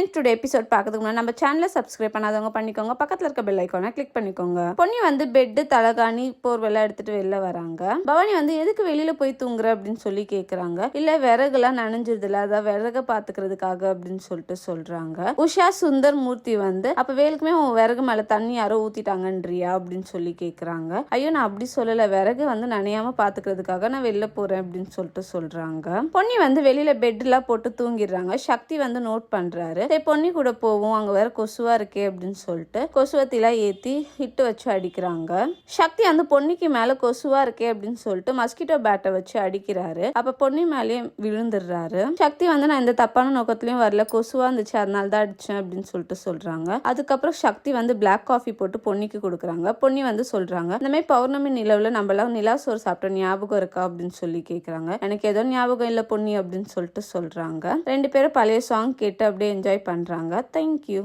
Friends today episode பார்க்கறதுக்கு முன்னாடி நம்ம சேனலை சப்ஸ்கிரைப் பண்ணாதவங்க பண்ணிக்கோங்க. பக்கத்தில் இருக்க பெல் ஐக்கானை கிளிக் பண்ணிக்கோங்க. பொன்னி வந்து பெட்டு தலகாணி போர்வெல்லாம் எடுத்துட்டு வெளில வராங்க. பவானி வந்து எதுக்கு வெளியில போய் தூங்குற அப்படின்னு சொல்லி கேட்குறாங்க இல்லை விறகுலாம் நனைஞ்சிருதுல அதான் விறக பார்த்துக்கிறதுக்காக அப்படின்னு சொல்லிட்டு சொல்றாங்க. உஷா சுந்தர் மூர்த்தி வந்து அப்போ வேலுக்குமே உன் விறகு மேலே தண்ணி யாரோ ஊற்றிட்டாங்கன்றியா அப்படின்னு சொல்லி கேட்குறாங்க ஐயோ நான் அப்படி சொல்லலை. விறகு வந்து நனையாம பார்த்துக்கிறதுக்காக நான் வெளில போகிறேன் அப்படின்னு சொல்லிட்டு சொல்கிறாங்க பொன்னி வந்து வெளியில் பெட்லாம் போட்டு தூங்கிடுறாங்க. சக்தி வந்து நோட் பண்ணுறாரு சரி பொன்னி கூட போவோம். அங்க வேற கொசுவா இருக்கே அப்படின்னு சொல்லிட்டு கொசுவத்திலாம் ஏத்தி ஹிட்டு வச்சு அடிக்கிறாங்க. சக்தி அந்த பொன்னிக்கு மேல கொசுவா இருக்கே அப்படின்னு சொல்லிட்டு மஸ்கிட்டோ பேட்டை வச்சு அடிக்கிறாரு. அப்ப பொன்னி மேலேயே விழுந்துடுறாரு. சக்தி வந்து நான் இந்த தப்பான நோக்கத்திலயும் வரல. கொசுவா இருந்துச்சு. அதனால தான் அடிச்சேன் அப்படின்னு சொல்லிட்டு சொல்றாங்க. அதுக்கப்புறம் சக்தி வந்து பிளாக் காஃபி போட்டு பொன்னிக்கு கொடுக்குறாங்க. பொன்னி வந்து சொல்றாங்க இந்த மாதிரி பௌர்ணமி நிலவுல நம்ம எல்லாம் நிலா சோறு சாப்பிட்ட ஞாபகம் இருக்கா? அப்படின்னு சொல்லி கேக்குறாங்க. எனக்கு ஏதோ ஞாபகம் இல்ல பொன்னி அப்படின்னு சொல்லிட்டு சொல்றாங்க. ரெண்டு பேரும் பழைய சாங் கேட்டு அப்படியே என்ஜாய் பண்றாங்க. தேங்க்யூ